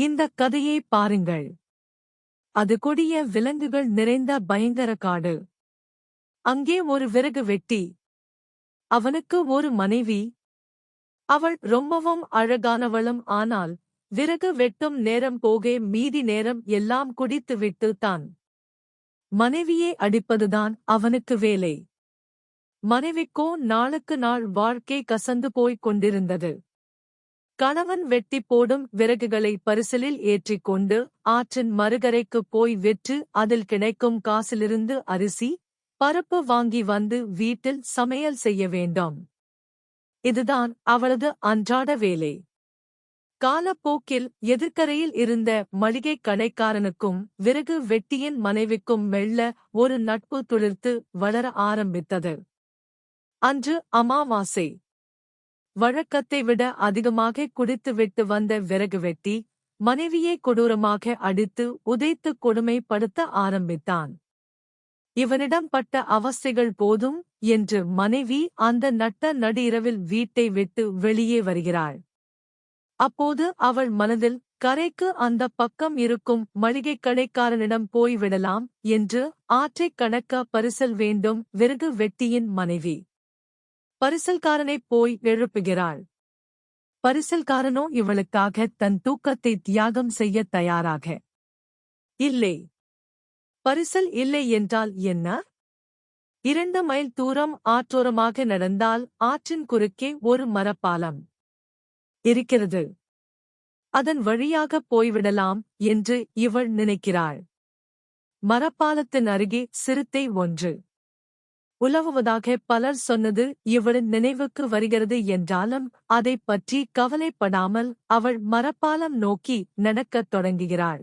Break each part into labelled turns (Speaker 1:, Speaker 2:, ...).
Speaker 1: இந்த கதையை பாருங்கள். அது கொடிய விலங்குகள் நிறைந்த பயங்கர காடு. அங்கே ஒரு விறகு வெட்டி. அவனுக்கு ஒரு மனைவி. அவள் ரொம்பவும் அழகானவளும் ஆனால் விறகு வெட்டும் நேரம் போகே மீதி நேரம் எல்லாம் குடித்துவிட்டு தான். மனைவியை அடிப்பதுதான் அவனுக்கு வேலை. மனைவிக்கோ நாளுக்கு நாள் வாழ்க்கை கசந்து போய்க் கொண்டிருந்தது. கணவன் வெட்டி போடும் விறகுகளை பரிசலில் ஏற்றிக் கொண்டு ஆற்றின் மறுகரைக்குப் போய் விற்று அதில் கிடைக்கும் காசிலிருந்து அரிசி பருப்பு வாங்கி வந்து வீட்டில் சமையல் செய்ய வேண்டும். இதுதான் அவளது அன்றாட வேலை. காலப்போக்கில் எதிர்க்கரையில் இருந்த மளிகை கடைக்காரனுக்கும் விறகு வெட்டியின் மனைவிக்கும் மெல்ல ஒரு நட்பு துளிர்த்து வளர ஆரம்பித்தது. அன்று அமாவாசை. வழக்கத்தை விட அதிகமாக குடித்துவிட்டு வந்த விறகு வெட்டி மனைவியை கொடூரமாக அடித்து உதைத்து கொடுமைப்படுத்த ஆரம்பித்தான். இவனிடம் பட்ட அவஸ்தைகள் போதும் என்று மனைவி அந்த நட்ட நடுஇரவில் வீட்டை விட்டு வெளியே வருகிறாள். அப்போது அவள் மனதில் கரைக்கு அந்த பக்கம் இருக்கும் மளிகை கடைக்காரனிடம் போய்விடலாம் என்று ஆற்றைக் கணக்க பரிசல் வேண்டும் விறகு வெட்டியின் மனைவி. பரிசல்காரனைப் போய் எழுப்புகிறாள். பரிசல்காரனோ இவளுக்காக தன் தூக்கத்தை தியாகம் செய்ய தயாராக. இல்லை. பரிசல் இல்லை என்றால் என்ன? இரண்டு மைல் தூரம் ஆற்றோரமாக நடந்தால் ஆற்றின் குறுக்கே ஒரு மரப்பாலம் இருக்கிறது. அதன் வழியாக போய்விடலாம் என்று இவள் நினைக்கிறாள். மரப்பாலத்தின் அருகே சிறுத்தை ஒன்று. உலவுவதாக பலர் சொன்னது இவளின் நினைவுக்கு வருகிறது என்றாலும் அதைப் பற்றி கவலைப்படாமல் அவள் மரப்பாலம் நோக்கி நடக்கத் தொடங்குகிறாள்.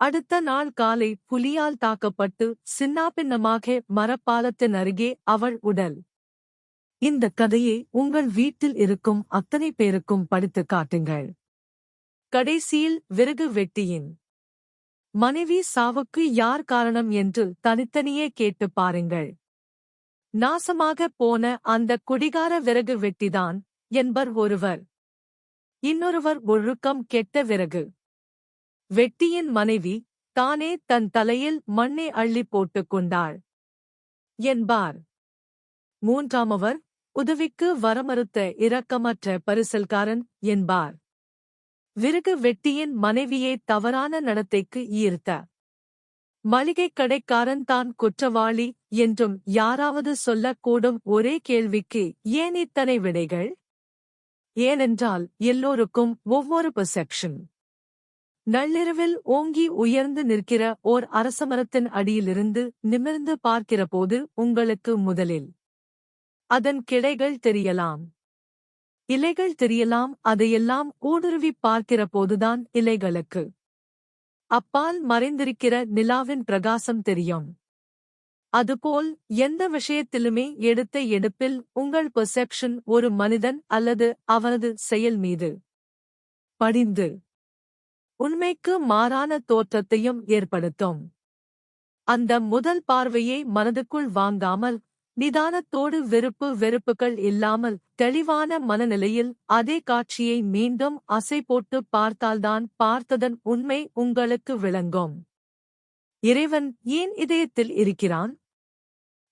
Speaker 1: அடுத்த நாள் காலை புலியால் தாக்கப்பட்டு சின்னாபின்னமாக மரப்பாலத்தின் அருகே அவள் உடல். இந்த கதையை உங்கள் வீட்டில் இருக்கும் அத்தனை பேருக்கும் படித்துக் காட்டுங்கள். கடைசியில் விறகு வெட்டியின். மனைவி சாவுக்கு யார் காரணம் என்று தனித்தனியே கேட்டு பாருங்கள். நாசமாக போன அந்த குடிகார விறகு வெட்டிதான் என்பர் ஒருவர். இன்னொருவர் ஒழுக்கம் கெட்ட விறகு. வெட்டியின் மனைவி தானே தன் தலையில் மண்ணை அள்ளி போட்டுக் கொண்டாள். என்பார். மூன்றாமவர் உதவிக்கு வரமறுத்த இரக்கமற்ற பரிசல்காரன் என்பார். விறகு வெட்டியின் மனைவியை தவறான நடத்தைக்கு ஈர்த்த. மளிகைக் கடைக்காரன் தான் குற்றவாளி என்றும் யாராவது சொல்லக்கூடும் ஒரே கேள்விக்கு ஏன் இத்தனை விடைகள்? ஏனென்றால் எல்லோருக்கும் ஒவ்வொரு பெர்செப்ஷன் நள்ளிரவில் ஓங்கி உயர்ந்து நிற்கிற ஓர் அரசமரத்தின் அடியிலிருந்து நிமிர்ந்து பார்க்கிறபோது உங்களுக்கு முதலில் அதன் கிளைகள் தெரியலாம். இலைகள் தெரியலாம் அதையெல்லாம் ஊடுருவி பார்க்கிறபோதுதான் இலைகளுக்கு அப்பால் மறைந்திருக்கிற நிலாவின் பிரகாசம் தெரியும். அதுபோல் எந்த விஷயத்திலுமே எடுத்த எடுப்பில் உங்கள் பெர்செப்ஷன் ஒரு மனிதன் அல்லது அவனது செயல் மீது. படிந்து. உண்மைக்கு மாறான தோற்றத்தையும் ஏற்படுத்தும். அந்த முதல் பார்வையை மனதுக்குள் வாங்காமல் நிதானத்தோடு வெறுப்பு வெறுப்புகள் இல்லாமல் தெளிவான மனநிலையில் அதே காட்சியை மீண்டும் அசை போட்டு பார்த்தால்தான் பார்த்ததன் உண்மை உங்களுக்கு விளங்கும். இறைவன் ஏன் இதயத்தில் இருக்கிறான்?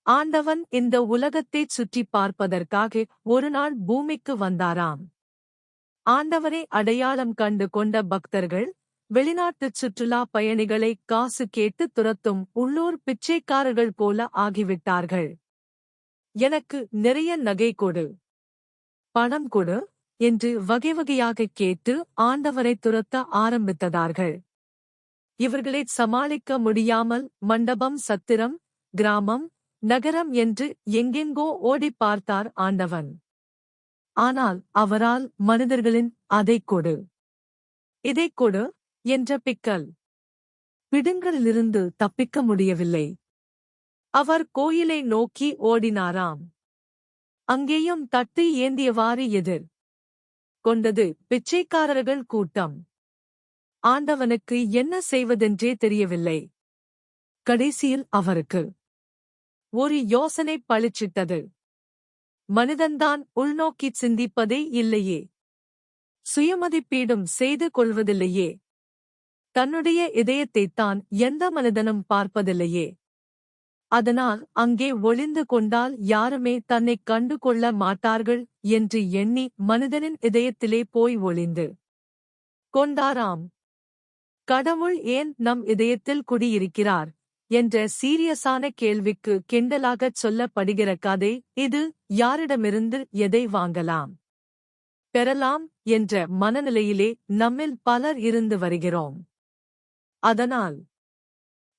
Speaker 1: ஆண்டவன் இந்த உலகத்தைச் சுற்றி பார்ப்பதற்காக ஒருநாள் பூமிக்கு வந்தாராம். ஆண்டவரை அடையாளம் கண்டு கொண்ட பக்தர்கள் வெளிநாட்டுச் சுற்றுலா பயணிகளை காசு கேட்டு துரத்தும் உள்ளூர் பிச்சைக்காரர்கள் போல ஆகிவிட்டார்கள். எனக்கு நிறைய நகை கொடு. பணம் கொடு என்று வகை வகையாகக் கேட்டு ஆண்டவரை துரத்த ஆரம்பித்ததார்கள். இவர்களை சமாளிக்க முடியாமல் மண்டபம் சத்திரம் கிராமம் நகரம் என்று எங்கெங்கோ ஓடிப் பார்த்தார் ஆண்டவன். ஆனால் அவரால் மனிதர்களின் அதைக் கொடு. இதைக் கொடு என்ற பிக்கல். பிடுங்களிலிருந்து தப்பிக்க முடியவில்லை. அவர் கோயிலை நோக்கி ஓடினாராம். அங்கேயும் தட்டு ஏந்தியவாறு எதிர் கொண்டது பிச்சைக்காரர்கள் கூட்டம். ஆண்டவனுக்கு என்ன செய்வதென்றே தெரியவில்லை. கடைசியில் அவருக்கு ஒரு யோசனை பளிச்சிட்டது. மனிதன்தான் உள்நோக்கிச் சிந்திப்பதே இல்லையே. சுயமதிப்பீடும் செய்து கொள்வதில்லையே. தன்னுடைய இதயத்தைத்தான் எந்த மனிதனும் பார்ப்பதில்லையே. அதனால் அங்கே ஒளிந்து கொண்டால் யாருமே தன்னைக் கண்டு கொள்ள மாட்டார்கள் என்று எண்ணி மனிதனின் இதயத்திலே போய் ஒளிந்து கொண்டாராம். கடவுள் ஏன் நம் இதயத்தில் குடியிருக்கிறார்? என்ற சீரியஸான கேள்விக்கு கிண்டலாகச் சொல்லப்படுகிற கதை இது யாரிடமிருந்து எதை வாங்கலாம்? பெறலாம் என்ற மனநிலையிலே நம்மில் பலர் இருந்து வருகிறோம். அதனால்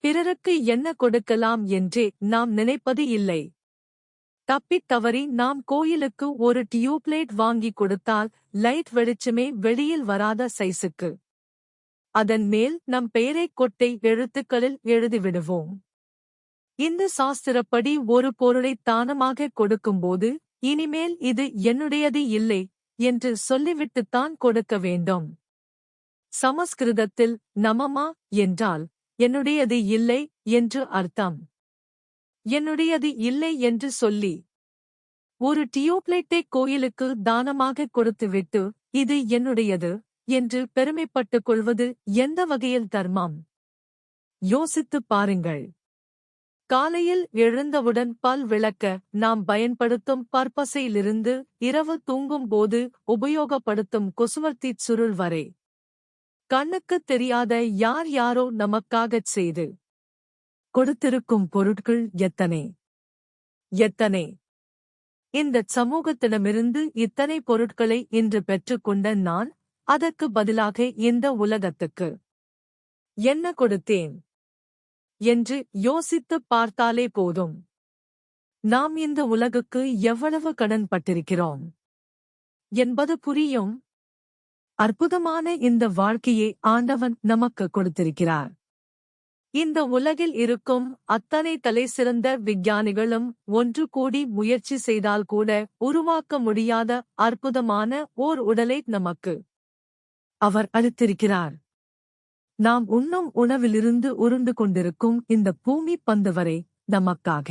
Speaker 1: பிறருக்கு என்ன கொடுக்கலாம் என்றே நாம் நினைப்பது இல்லை. தப்பித் தவறி நாம் கோயிலுக்கு ஒரு டியூப்லைட் வாங்கி கொடுத்தால் லைட் வெளிச்சமே வெளியில் வராத சைஸுக்கு. அதன் மேல் நம் பெயரைக் கொட்டை எழுத்துக்களில் எழுதிவிடுவோம். இந்த சாஸ்திரப்படி ஒரு பொருளை தானமாக கொடுக்கும்போது இனிமேல் இது என்னுடையது இல்லை என்று சொல்லிவிட்டுத்தான் கொடுக்க வேண்டும். சமஸ்கிருதத்தில் நமமா என்றால் என்னுடையது இல்லை என்று அர்த்தம். என்னுடையது இல்லை என்று சொல்லி ஒரு டியூப்லைட்டை கோயிலுக்கு தானமாக கொடுத்துவிட்டு இது என்னுடையது என்று பெருமைப்பட்டுக் கொள்வது எந்த வகையில் தர்மம்? யோசித்துப் பாருங்கள். காலையில் எழுந்தவுடன் பல் விளக்க நாம் பயன்படுத்தும் பற்பசையிலிருந்து இரவு தூங்கும் போது உபயோகப்படுத்தும் கொசுவர்த்திச் சுருள் வரை. கண்ணுக்குத் தெரியாத யார் யாரோ நமக்காகச் செய்து கொடுத்திருக்கும் பொருட்கள் எத்தனை? எத்தனை? இந்தச் சமூகத்திடமிருந்து இத்தனை பொருட்களை இன்று பெற்றுக்கொண்ட நான் அதற்கு பதிலாக இந்த உலகத்துக்கு என்ன கொடுத்தேன்? என்று யோசித்துப் பார்த்தாலே போதும். நாம் இந்த உலகுக்கு எவ்வளவு கடன் பட்டிருக்கிறோம்? என்பது புரியும். அற்புதமான இந்த வாழ்க்கையை ஆண்டவன் நமக்கு கொடுத்திருக்கிறார். இந்த உலகில் இருக்கும் அத்தனை தலை சிறந்த விஞ்ஞானிகளும் ஒன்று கூடி முயற்சி செய்தால் கூட உருவாக்க முடியாத அற்புதமான ஓர் உடலை நமக்கு அவர் அளித்திருக்கிறார். நாம் உண்ணும் உணவிலிருந்து உருண்டு கொண்டிருக்கும் இந்த பூமி பந்து வரை நமக்காக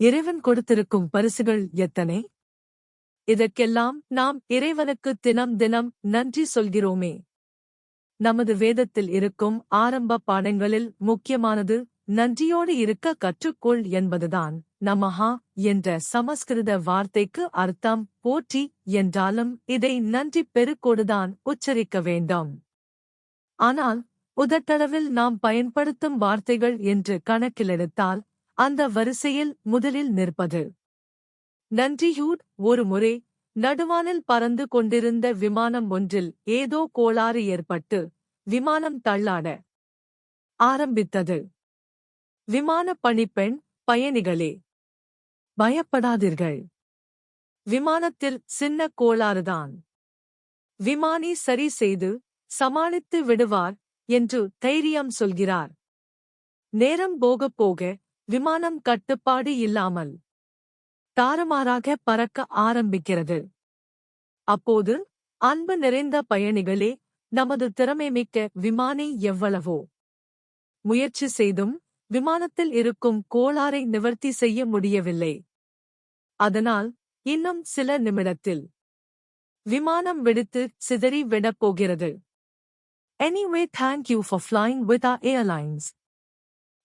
Speaker 1: இறைவன் கொடுத்திருக்கும் பரிசுகள் எத்தனை? இதற்கெல்லாம் நாம் இறைவனுக்கு தினம் தினம் நன்றி சொல்கிறோமே. நமது வேதத்தில் இருக்கும் ஆரம்ப பாடங்களில் முக்கியமானது நன்றியோடு இருக்க கற்றுக்கொள் என்பதுதான். நமஹா என்ற சமஸ்கிருத வார்த்தைக்கு அர்த்தம் போற்றி என்றாலும் இதை நன்றி பெருக்கோடுதான் உச்சரிக்க வேண்டும். ஆனால் உதட்டளவில் நாம் பயன்படுத்தும் வார்த்தைகள் என்று கணக்கிலெடுத்தால் அந்த வரிசையில் முதலில் நிற்பது. நன்றியூர் ஒரு முறை நடுவானில் பறந்து கொண்டிருந்த விமானம் ஒன்றில் ஏதோ கோளாறு ஏற்பட்டு விமானம் தள்ளாட ஆரம்பித்தது. விமான பணிப்பெண் பயணிகளே பயப்படாதீர்கள். விமானத்தில் சின்ன கோளாறுதான். விமானி சரி செய்து சமாளித்து விடுவார் என்று தைரியம் சொல்கிறார். நேரம் போகப் போக விமானம் கட்டுப்பாடு இல்லாமல் தாறுமாறாக பறக்க ஆரம்பிக்கிறது. அப்போது அன்பு நிறைந்த பயணிகளே நமது திறமை மிக்க விமானி எவ்வளவோ. முயற்சி செய்தும் விமானத்தில் இருக்கும் கோளாறை நிவர்த்தி செய்ய முடியவில்லை. அதனால் இன்னும் சில நிமிடத்தில். விமானம் வெடித்து சிதறி விடப் போகிறது. Anyway thank you for flying with our airlines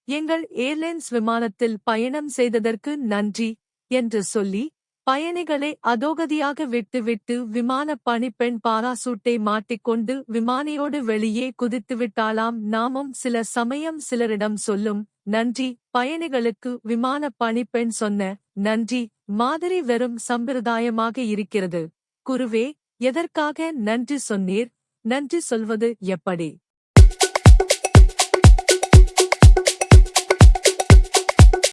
Speaker 1: எங்கள் ஏர்லைன்ஸ் விமானத்தில் பயணம் செய்ததற்கு நன்றி. என்று சொல்லி பயணிகளை அதோகதியாக விட்டுவிட்டு விமான பணிப்பெண் பாராசூட்டை மாட்டிக்கொண்டு விமானியோடு வெளியே குதித்துவிட்டாலாம் நாமும் சில சமயம் சிலரிடம் சொல்லும் நன்றி பயணிகளுக்கு விமான பணிப்பெண் சொன்ன நன்றி மாதிரி வெறும் சம்பிரதாயமாக இருக்கிறது. குருவே எதற்காக நன்றி சொன்னீர்? நன்றி சொல்வது எப்படி?